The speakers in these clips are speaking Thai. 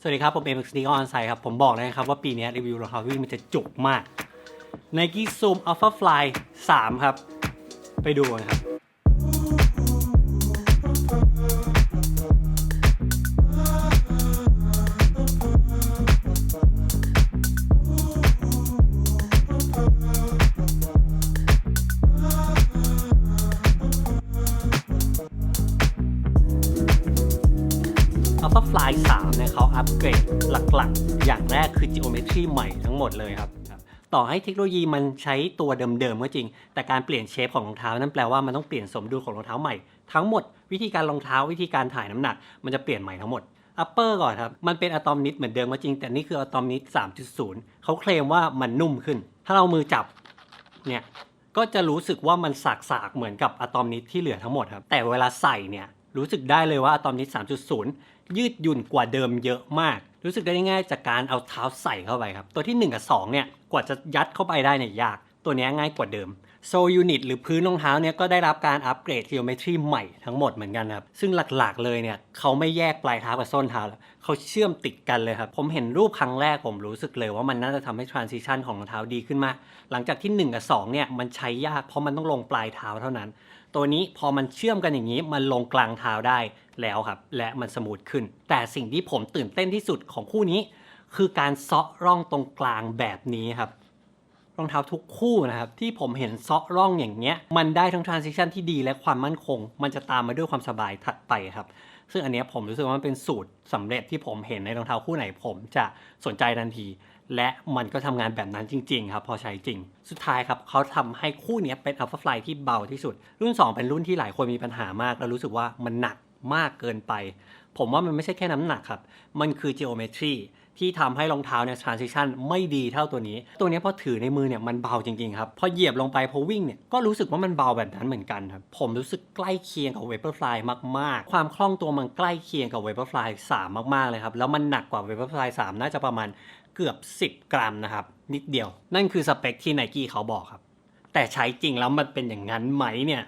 สวัสดีครับ ผมเอ็มซ์นีออนไซครับ ผมบอกเลยนะครับว่าปีนี้รีวิวรองเท้าวิ่งมันจะจุกมาก Nike Zoom Alpha Fly 3 ครับ ไปดูกันครับ Fly 3เนี่ยเขาอัปเกรดหลักๆ อย่างแรกคือ geometry ใหม่ทั้งหมดเลยครับ ต่อให้เทคโนโลยีมันใช้ตัวเดิมๆก็จริง แต่การเปลี่ยนเชฟของรองเท้านั่นแปลว่ามันต้องเปลี่ยนสมดุลของรองเท้าใหม่ทั้งหมดวิธีการรองเท้าวิธีการถ่ายน้ำหนัก มันจะเปลี่ยนใหม่ทั้งหมด upper ก่อนครับ มันเป็นอะตอมนิดเหมือนเดิมก็จริง แต่นี่คืออะตอมนิด3.0 เขาเคลมว่ามันนุ่มขึ้น ถ้าเรามือจับเนี่ยก็จะรู้สึกว่ามันสากๆเหมือนกับอะตอมนิดที่เหลือทั้งหมดครับแต่เวลาใส่เนี่ย รู้สึกได้เลยว่าอะตอมนิด3.0 ยืดหยุ่นกว่าเดิมเยอะมาก รู้สึกได้ง่ายจากการเอาเท้าใส่เข้าไปครับ ตัวที่ 1 กับ 2 เนี่ย กว่าจะยัดเข้าไปได้เนี่ยยาก ตัวนี้ง่ายกว่าเดิมโซยูนิตหรือพื้นรองเท้าเนี่ยก็ได้รับการอัปเกรด geometry ใหม่ทั้งหมดเหมือนกันครับ ซึ่งหลักๆเลยเนี่ยเขาไม่แยกปลายเท้ากับส้นเท้าแล้วเขาเชื่อมติดกันเลยครับ ผมเห็นรูปครั้งแรกผมรู้สึกเลยว่ามันน่าจะทำให้ transition ของรองเท้าดีขึ้นมาก หลังจากที่ 1 กับ 2 เนี่ยมันใช้ยากเพราะมันต้องลงปลายเท้าเท่านั้น ตัวนี้พอมันเชื่อมกันอย่างนี้มันลงกลางเท้าได้แล้วครับ และมันสมูทขึ้น แต่สิ่งที่ผมตื่นเต้นที่สุดของคู่นี้ คือการเซาะร่องตรงกลางแบบนี้ครับรองเท้าทุกคู่นะครับที่ผมเห็นเซาะร่องอย่างเงี้ยมันได้ทั้ง transition ที่ดีและความมั่นคง มันจะตามมาด้วยความสบายถัดไปครับ ซึ่งอันเนี้ยผมรู้สึกว่ามันเป็นสูตรสำเร็จที่ผมเห็นในรองเท้าคู่ไหนผมจะสนใจทันที และมันก็ทำงานแบบนั้นจริงๆครับพอใช้จริง สุดท้ายครับเขาทำให้คู่นี้เป็น Alpha Fly ที่เบาที่สุด รุ่น 2 เป็นรุ่นที่หลายคนมีปัญหามาก แล้วรู้สึกว่ามันหนักมากเกินไป ผมว่ามันไม่ใช่แค่น้ำหนักครับ มันคือ geometry ที่ทำให้รองเท้าเนี่ย transition ไม่ดีเท่าตัวนี้ ตัวนี้พอถือในมือเนี่ยมันเบาจริงๆครับ พอเหยียบลงไปพอวิ่งเนี่ยก็รู้สึกว่ามันเบาแบบนั้นเหมือนกันครับ ผมรู้สึกใกล้เคียงกับ Vaporfly มากๆ ความคล่องตัวมันใกล้เคียงกับ Vaporfly 3 มากๆเลยครับ แล้วมันหนักกว่า Vaporfly 3 น่าจะประมาณ เกือบ 10 กรัมนะครับ นิดเดียว นั่นคือสเปคที่ Nike เขาบอกครับ แต่ใช้จริงแล้วมันเป็นอย่างนั้นไหมเนี่ย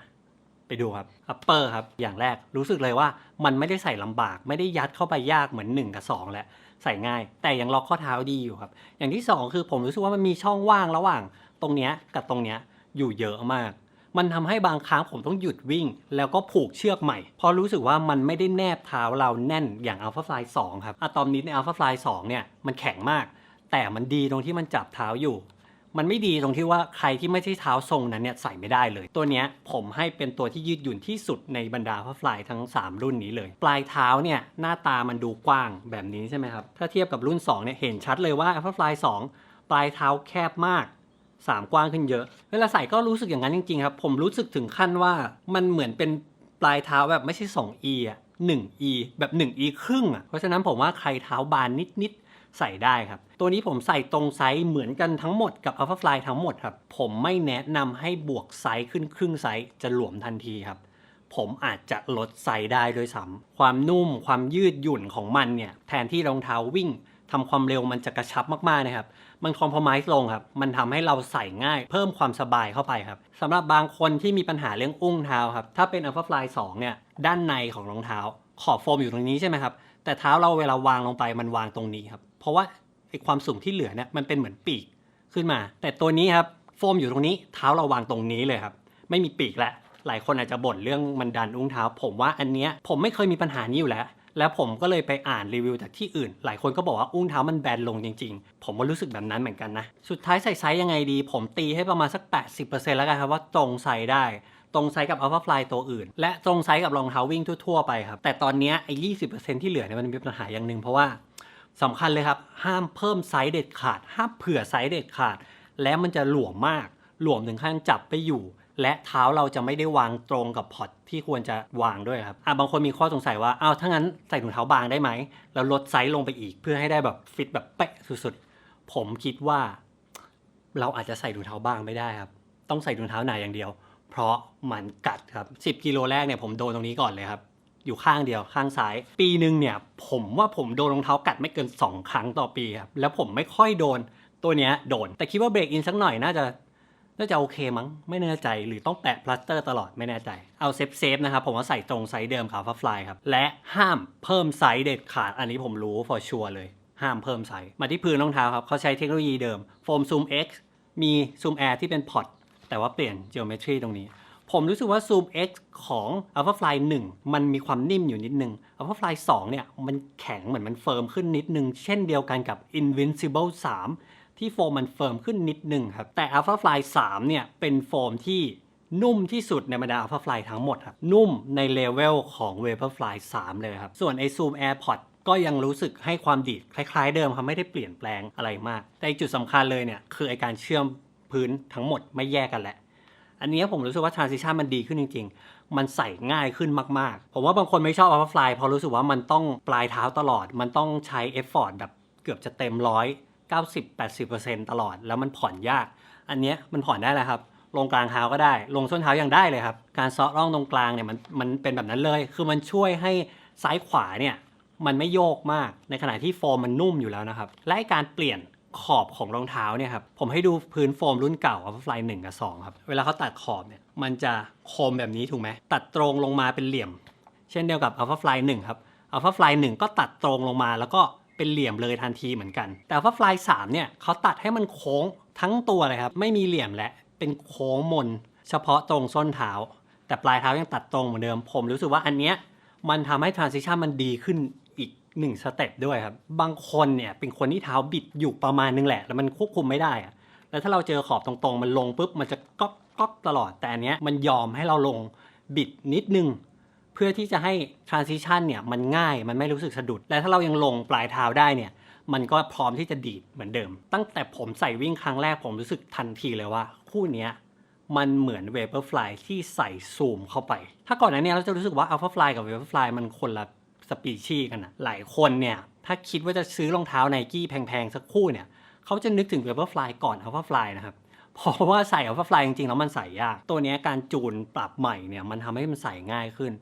ไปดูครับ upper ครับ อย่างแรกรู้สึกเลยว่ามันไม่ได้ใส่ลำบาก ไม่ได้ยัดเข้าไปยากเหมือน 1 กับ 2 แล้ว ใส่ง่าย แต่ยังล็อกข้อเท้าดีอยู่ครับ อย่างที่ 2 คือผมรู้สึกว่ามันมีช่องว่างระหว่าง ตรงเนี้ยกับตรงเนี้ยอยู่เยอะมากมันทำให้บางครั้งผมต้องหยุดวิ่ง แล้วก็ผูกเชือกใหม่ เพราะรู้สึกว่ามันไม่ได้แนบเท้าเราแน่นอย่าง Alpha Fly 2 ครับอะตอมนิดใน Alpha Fly 2 เนี่ย มันแข็งมาก แต่มันดีตรงที่มันจับเท้าอยู่ มันไม่ดีตรงที่ว่าใครที่ไม่ใช่เท้าทรงนั้นเนี่ยใส่ไม่ได้เลย ตัวเนี้ยผมให้เป็นตัวที่ยืดหยุ่นที่สุดในบรรดาพัฟลายทั้ง 3 รุ่นนี้เลย ปลายเท้าเนี่ยหน้าตามันดูกว้างแบบนี้ใช่ไหมครับ ถ้าเทียบกับรุ่น2เนี่ยเห็นชัดเลยว่า Alpha Fly 2ปลายเท้าแคบมาก3กว้างขึ้นเยอะ เวลาใส่ก็รู้สึกอย่างนั้นจริงๆครับ ผมรู้สึกถึงขั้นว่ามันเหมือนเป็นปลายเท้าแบบไม่ใช่ 2e อะ 1e แบบ 1e ครึ่งอะ เพราะฉะนั้นผมว่าใครเท้าบานนิดๆ ใส่ได้ครับ ตัวนี้ผมใส่ตรงไซส์เหมือนกันทั้งหมดกับ Alpha Fly ทั้งหมดครับ ผมไม่แนะนำให้บวกไซส์ขึ้นครึ่งไซส์จะหลวมทันทีครับ ผมอาจจะลดไซส์ได้ด้วยซ้ำความนุ่มความยืดหยุ่นของมันเนี่ยแทนที่รองเท้าวิ่งทำความเร็วมันจะกระชับมากๆนะครับ มันคอม p r o m i s e ลงครับ มันทำให้เราใส่ง่าย เพิ่มความสบายเข้าไปครับสำหรับบางคนที่มีปัญหาเรื่องอุ้งเท้าครับ ถ้าเป็น Alpha Fly 2เนี่ย ด้านในของรองเท้า ขอบโฟมอยู่ตรงนี้ใช่ไหมครับ แต่เท้าเราเวลาวางลงไปมันวางตรงนี้ครับ เพราะว่าไอความสูงที่เหลือเนี่ยมันเป็นเหมือนปีกขึ้นมา แต่ตัวนี้ครับโฟมอยู่ตรงนี้เท้าเราวางตรงนี้เลยครับ ไม่มีปีกแล้วหลายคนอาจจะบ่นเรื่องมันดันอุ้งเท้า ผมว่าอันเนี้ยผมไม่เคยมีปัญหานี้อยู่แล้ว แล้วผมก็เลยไปอ่านรีวิวจากที่อื่น หลายคนก็บอกว่าอุ้งเท้ามันแบนลงจริง ๆ ผมก็รู้สึกแบบนั้นเหมือนกันนะ สุดท้ายใส่ไซส์ยังไงดี ผมตีให้ประมาณสัก 80%แล้วกันครับว่าตรงไซส์ได้ ตรงไซส์กับ Alpha Fly ตัวอื่น และตรงไซส์กับรองเท้าวิ่งทั่วๆไปครับ แต่ตอนนี้ไอ้ยไอ้20%ที่เหลือเนี่ยมันมีปัญหาอย่างหนึ่งเพราะว่าสำคัญเลยครับ ห้ามเพิ่มไซส์เด็ดขาด ห้ามเผื่อไซส์เด็ดขาด แล้วมันจะหลวมมาก หลวมถึงขั้นจับไปอยู่ และเท้าเราจะไม่ได้วางตรงกับพอตที่ควรจะวางด้วยครับอะบางคนมีข้อสงสัยว่าอ้าวถ้างั้นใส่ถุงเท้าบางได้ไหมแล้วลดไซส์ลงไปอีก เพื่อให้ได้แบบฟิตแบบเป๊ะสุดๆผมคิดว่า เราอาจจะใส่ถุงเท้าบางไม่ได้ครับ ต้องใส่ถุงเท้าหนาอย่างเดียว เพราะมันกัดครับ 10 กิโลแรกเนี่ยผมโดนตรงนี้ก่อนเลยครับ อยู่ข้างเดียวข้างซ้าย ปีหนึ่งเนี่ยผมว่าผมโดนรองเท้ากัดไม่เกิน 2 ครั้งต่อปีครับ แล้วผมไม่ค่อยโดนตัวเนี้ยโดน แต่คิดว่าเบรกอินสักหน่อยน่าจะน่าจะโอเคมั้ง ไม่แน่ใจหรือต้องแปะพลาสเตอร์ตลอดไม่แน่ใจ เอาเซฟเซฟนะครับ ผมว่าใส่ตรงไซส์เดิมของฟ้าฟลายครับ และห้ามเพิ่มไซส์เด็ดขาดอันนี้ผมรู้ for sure เลย ห้ามเพิ่มไซส์มาที่พื้นรองเท้าครับเขาใช้เทคโนโลยีเดิมโฟมซูม X มีซูม Air ที่เป็นพอร์ต แต่ว่าเปลี่ยน geometry ตรงนี้ ผมรู้สึกว่า Zoom X ของ Alpha Fly 1 มันมีความนิ่มอยู่นิดนึง Alpha Fly 2 เนี่ย มันแข็งเหมือนมันเฟิร์มขึ้นนิดนึง เช่นเดียวกันกับ Invincible 3 ที่โฟมมันเฟิร์มขึ้นนิดนึงครับ แต่ Alpha Fly 3 เนี่ย เป็นโฟมที่นุ่มที่สุดในบรรดา Alpha Fly ทั้งหมดครับ นุ่มในเลเวลของ Vaporfly 3 เลยครับ ส่วนไอ Zoom AirPod ก็ยังรู้สึกให้ความดีดคล้าย ๆ เดิมครับไม่ได้เปลี่ยนแปลงอะไรมาก แต่จุดสำคัญเลยเนี่ยคือไอการเชื่อม พื้นทั้งหมดไม่แยกกันแหละ อันนี้ผมรู้สึกว่า transition มันดีขึ้นจริง ๆ มันใส่ง่ายขึ้นมากๆ ผมว่าบางคนไม่ชอบ Alpha Fly เพราะรู้สึกว่ามันต้องปลายเท้าตลอด มันต้องใช้ effort แบบเกือบจะเต็มร้อย90-80%ตลอด แล้วมันผ่อนยาก อันเนี้ยมันผ่อนได้แล้วครับลงกลางเท้าก็ได้ ลงส้นเท้ายังได้เลยครับ การเซาะร่องตรงกลางเนี่ยมันมันเป็นแบบนั้นเลย คือมันช่วยให้ซ้ายขวาเนี่ยมันไม่โยกมาก ในขณะที่โฟมมันนุ่มอยู่แล้วนะครับ และการเปลี่ยน ขอบของรองเท้าเนี่ยครับผมให้ดูพื้นโฟมรุ่นเก่า Alpha Fly 1กับ2ครับ เวลาเขาตัดขอบเนี่ยมันจะคมแบบนี้ถูกไหมตัดตรงลงมาเป็นเหลี่ยม เช่นเดียวกับ Alpha Fly 1ครับ Alpha Fly 1ก็ตัดตรงลงมาแล้วก็เป็นเหลี่ยมเลยทันทีเหมือนกัน แต่ Alpha Fly 3เนี่ยเขาตัดให้มันโค้งทั้งตัวเลยครับไม่มีเหลี่ยมและเป็นโค้งมน เฉพาะตรงส้นเท้า แต่ปลายเท้ายังตัดตรงเหมือนเดิมผมรู้สึกว่าอันเนี้ยมันทำให้ transition มันดีขึ้น งสเต็ปด้วยครับ บางคนเนี่ยเป็นคนที่เท้าบิดอยู่ประมาณนึงแหละ แล้วมันควบคุมไม่ได้อะแล้วถ้าเราเจอขอบตรงๆ มันลงปุ๊บมันจะก๊อกก๊อกตลอดแต่อันเนี้ยมันยอมให้เราลงบิดนิดนึง เพื่อที่จะให้ transition เนี่ยมันง่ายมันไม่รู้สึกสะดุด และถ้าเรายังลงปลายเท้าได้เนี่ยมันก็พร้อมที่จะดีดเหมือนเดิม ตั้งแต่ผมใส่วิ่งครั้งแรกผมรู้สึกทันทีเลยว่า คู่เนี้ยมันเหมือน Vaporfly ที่ใส่ซูมเข้าไป ถ้าก่อนหน้านี้เราจะรู้สึกว่า Alpha Fly กับ Vaporfly มันคนละ สปีชีกันนะหลายคนเนี่ย ถ้าคิดว่าจะซื้อรองเท้าไนกี้แพงๆ สักคู่เนี่ย เขาจะนึกถึง Vaporfly ก่อน Alpha Fly นะครับ เพราะว่าใส่ Alpha Fly จริงๆ แล้วมันใส่ยาก ตัวนี้การจูนปรับใหม่เนี่ย มันทำให้มันใส่ง่ายขึ้น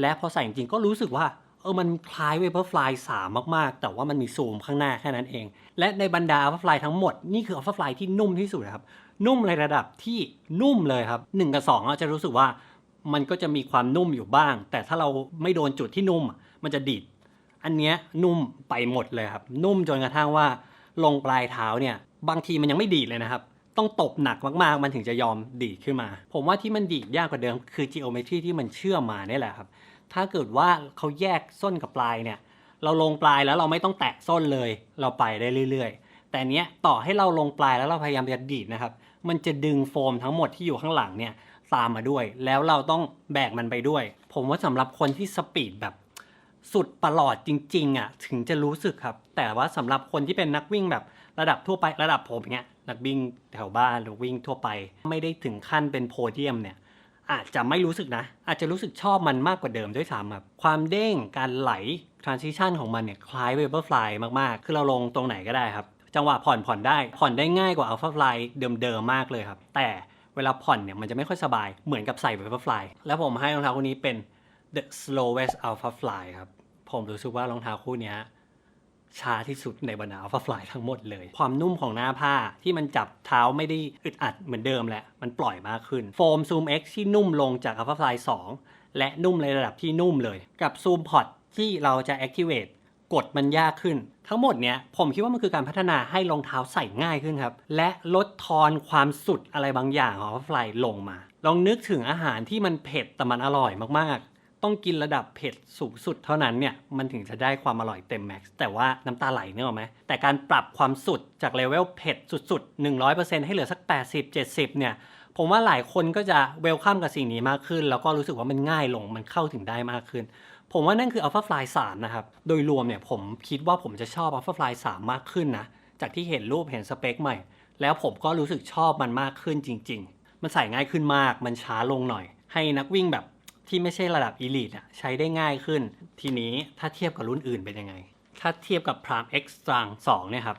และพอใส่จริงๆก็รู้สึกว่าเออมันคล้าย Vaporfly 3มมากๆ แต่ว่ามันมีซูมข้างหน้าแค่นั้นเอง และในบรรดา Alpha Fly ทั้งหมดนี่คือ Alpha Fly ที่นุ่มที่สุดครับนุ่มในระดับที่นุ่มเลยครับ1กับ2อาจจะรู้สึกว่า มันก็จะมีความนุ่มอยู่บ้าง แต่ถ้าเราไม่โดนจุดที่นุ่ม มันจะดีด อันเนี้ยนุ่มไปหมดเลยครับ นุ่มจนกระทั่งว่าลงปลายเท้าเนี่ย บางทีมันยังไม่ดีดเลยนะครับ ต้องตบหนักมากๆ มันถึงจะยอมดีดขึ้นมา ผมว่าที่มันดีดยากกว่าเดิม คือ geometry ที่มันเชื่อมมาเนี่ยแหละครับ ถ้าเกิดว่าเขาแยกส้นกับปลายเนี่ย เราลงปลายแล้วเราไม่ต้องแตะส้นเลย เราไปได้เรื่อย ๆ แต่เนี้ยต่อให้เราลงปลายแล้วเราพยายามจะดีดนะครับ มันจะดึงโฟมทั้งหมดที่อยู่ข้างหลังเนี่ย ตามมาด้วย แล้วเราต้องแบกมันไปด้วย ผมว่าสำหรับคนที่สปีดแบบสุดประหลอดจริงๆอะถึงจะรู้สึกครับ แต่ว่าสำหรับคนที่เป็นนักวิ่งแบบระดับทั่วไประดับผมเนี้ยนักวิ่งแถวบ้านหรือวิ่งทั่วไป ไม่ได้ถึงขั้นเป็นโพเดียมเนี่ยอาจจะไม่รู้สึกนะ อาจจะรู้สึกชอบมันมากกว่าเดิมด้วยซ้ำครับ ความเด้งการไหล transition ของมันเนี่ยคล้าย Vaporfly มากๆ คือเราลงตรงไหนก็ได้ครับ จังหวะผ่อนผ่อนได้ ผ่อนได้ง่ายกว่า Alpha Fly เดิมๆมากเลยครับ แต่ เวลาผ่อนเนี่ยมันจะไม่ค่อยสบายเหมือนกับใส่ Vaporfly แล้วผมให้รองเท้าคู่นี้เป็น the slowest Alpha Fly ครับผมรู้สึกว่ารองเท้าคู่นี้ช้าที่สุดในบรรดา Alpha Fly ทั้งหมดเลย ความนุ่มของหน้าผ้าที่มันจับเท้าไม่ได้อึดอัดเหมือนเดิมแหละ มันปล่อยมากขึ้น โฟม Zoom X ที่นุ่มลงจาก Alpha Fly 2และนุ่มในระดับที่นุ่มเลย กับ Zoom Pod ที่เราจะ activate กดมันยากขึ้น ทั้งหมดเนี้ยผมคิดว่ามันคือการพัฒนาให้รองเท้าใส่ง่ายขึ้นครับ และลดทอนความสุดอะไรบางอย่างของ Alpha Fly ลงมา ลองนึกถึงอาหารที่มันเผ็ดแต่มันอร่อยมากๆ ต้องกินระดับเผ็ดสูงสุดเท่านั้นเนี่ยมันถึงจะได้ความอร่อยเต็มแม็กซ์แต่ว่าน้ำตาไหลเนี่ยหรอไหมแต่การปรับความสุดจากเลเวลเผ็ดสุดๆ 100%ให้เหลือสัก 80-70 เนี่ยผมว่าหลายคนก็จะเวลคัมกับสิ่งนี้มากขึ้น แล้วก็รู้สึกว่ามันง่ายลงมันเข้าถึงได้มากขึ้น ผมว่านั่นคือ Alpha Fly 3 นะครับ โดยรวมเนี่ยผมคิดว่าผมจะชอบ Alpha Fly 3 มากขึ้นนะ จากที่เห็นรูปเห็นสเปคใหม่ แล้วผมก็รู้สึกชอบมันมากขึ้นจริง ๆ มันใส่ง่ายขึ้นมาก มันช้าลงหน่อย ให้นักวิ่งแบบที่ไม่ใช่ระดับ Elite อะใช้ได้ง่ายขึ้น ทีนี้ถ้าเทียบกับรุ่นอื่นเป็นยังไง ถ้าเทียบกับ Prime X Strang 2เนี่ยครับ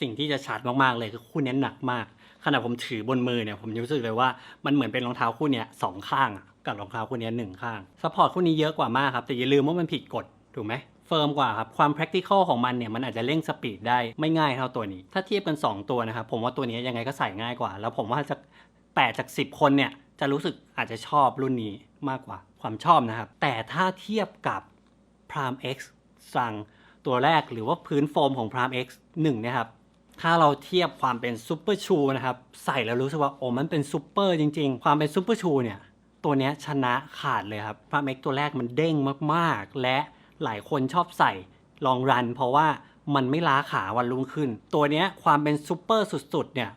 สิ่งที่จะชัดมากๆเลยคือคู่นี้หนักมากขณะผมถือบนมือเนี่ยผมรู้สึกเลยว่ามันเหมือนเป็นรองเท้าคู่เนี้ยสองข้างอะ กับรองเท้าคู่นี้หนึ่งข้างซัพพอร์ตคู่นี้เยอะกว่ามากครับแต่อย่าลืมว่ามันผิดกฎถูกไหมเฟิร์มกว่าครับ ความ practical ของมันเนี่ยมันอาจจะเร่งสปีดได้ไม่ง่ายเท่าตัวนี้ ถ้าเทียบกัน 2 ตัวนะครับ ผมว่าตัวนี้ยังไงก็ใส่ง่ายกว่า แล้วผมว่าจะ8จาก 10 คนเนี่ยจะรู้สึกอาจจะชอบรุ่นนี้มากกว่าความชอบนะครับ แต่ถ้าเทียบกับ Prime X สั่งตัวแรกหรือว่าพื้นโฟมของ Prime X 1นะครับถ้าเราเทียบความเป็นซูเปอร์ชูนะครับใส่แล้วรู้สึกว่าโอ้มันเป็นซูเปอร์จริง ๆ ความเป็นซูเปอร์ชูเนี่ย ตัวเนี้ยชนะขาดเลยครับ Prime X ตัวแรกมันเด้งมากๆ และหลายคนชอบใส่ลองรัน เพราะว่ามันไม่ล้าขาวันรุ่งขึ้น ตัวเนี้ยความเป็นซูเปอร์สุดๆเนี่ย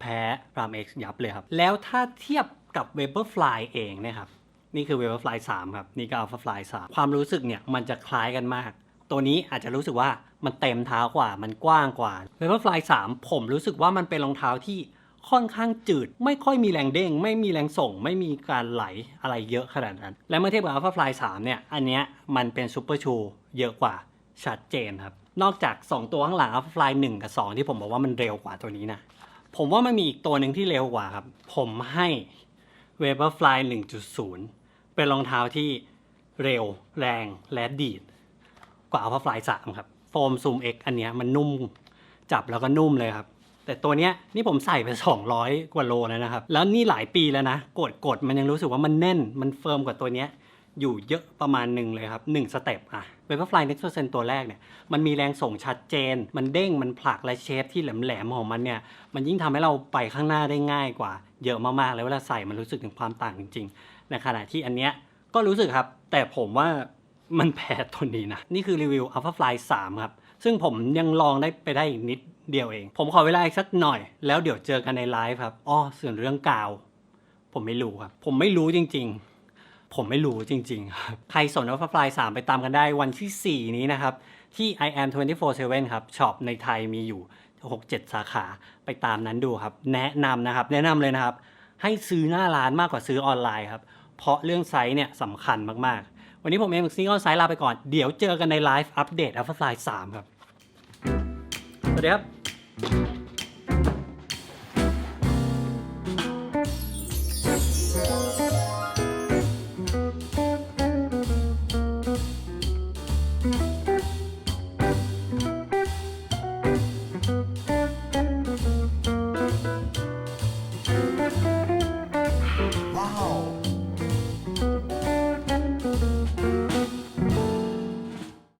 แพ้ Ram X ยับเลยครับ แล้วถ้าเทียบกับ Vaporfly เองนะครับ นี่คือ Vaporfly 3ครับ นี่ก็ Alphafly 3ความรู้สึกเนี่ยมันจะคล้ายกันมาก ตัวนี้อาจจะรู้สึกว่ามันเต็มเท้ากว่ามันกว้างกว่า Vaporfly 3ผมรู้สึกว่ามันเป็นรองเท้าที่ ค่อนข้างจืด ไม่ค่อยมีแรงเด้ง ไม่มีแรงส่ง ไม่มีการไหลอะไรเยอะขนาดนั้น และเมื่อเทียบกับ Alphafly 3 เนี่ย อันเนี้ยมันเป็น Super Shoe เยอะกว่าชัดเจนครับ นอกจาก 2 ตัวข้างหลัง Alphafly 1 กับ 2 ที่ผมบอกว่ามันเร็วกว่าตัวนี้นะ ผมว่ามันมีอีกตัวหนึ่งที่เร็วกว่าครับ ผมให้ Vaporfly 1.0 เป็นรองเท้าที่เร็ว แรง และดีด กว่า Alphafly 3 ครับ โฟมซูม X อันเนี้ยมันนุ่มจับแล้วก็นุ่มเลยครับ แต่ตัวเนี้ยนี่ผมใส่ไป200 กว่าโลแล้วนะครับ แล้วนี่หลายปีแล้วนะ กดกดมันยังรู้สึกว่ามันแน่น มันเฟิร์มกว่าตัวเนี้ยอยู่เยอะประมาณหนึ่งเลยครับ1สเต็ปอะ Vaporfly Next Percent ตัวแรกเนี่ยมันมีแรงส่งชัดเจน มันเด้งมันผลักและเชฟที่แหลมๆของมันเนี่ยมันยิ่งทำให้เราไปข้างหน้าได้ง่ายกว่า เยอะมากๆแล้วเวลาใส่มันรู้สึกถึงความต่างจริงๆในขณะที่อันเนี้ยก็รู้สึกครับ แต่ผมว่ามันแพ้ตัวนี้นะ นี่คือรีวิว Alphafly 3 ครับ ซึ่งผมยังลองได้ไปได้อีกนิดเดียวเอง ผมขอเวลาอีกสักหน่อย แล้วเดี๋ยวเจอกันในไลฟ์ครับอ้อส่วนเรื่องกาว ผมไม่รู้ครับ ผมไม่รู้จริง ๆ ผมไม่รู้จริงๆครับใครสนว่าฟลาย3ไปตามกันได้วันที่ 4 นี้นะครับ ที่ I am 24/7ครับช็อปในไทยมีอยู่ 6-7 สาขาไปตามนั้นดูครับ แนะนำนะครับ แนะนำเลยนะครับ ให้ซื้อหน้าร้านมากกว่าซื้อออนไลน์ครับเพราะเรื่องไซส์เนี่ยสำคัญมากๆ วันนี้ผมเองซิงเกิลไซส์ลาไปก่อน เดี๋ยวเจอกันในไลฟ์อัปเดตอัลฟาไลน์สามครับ สวัสดีครับ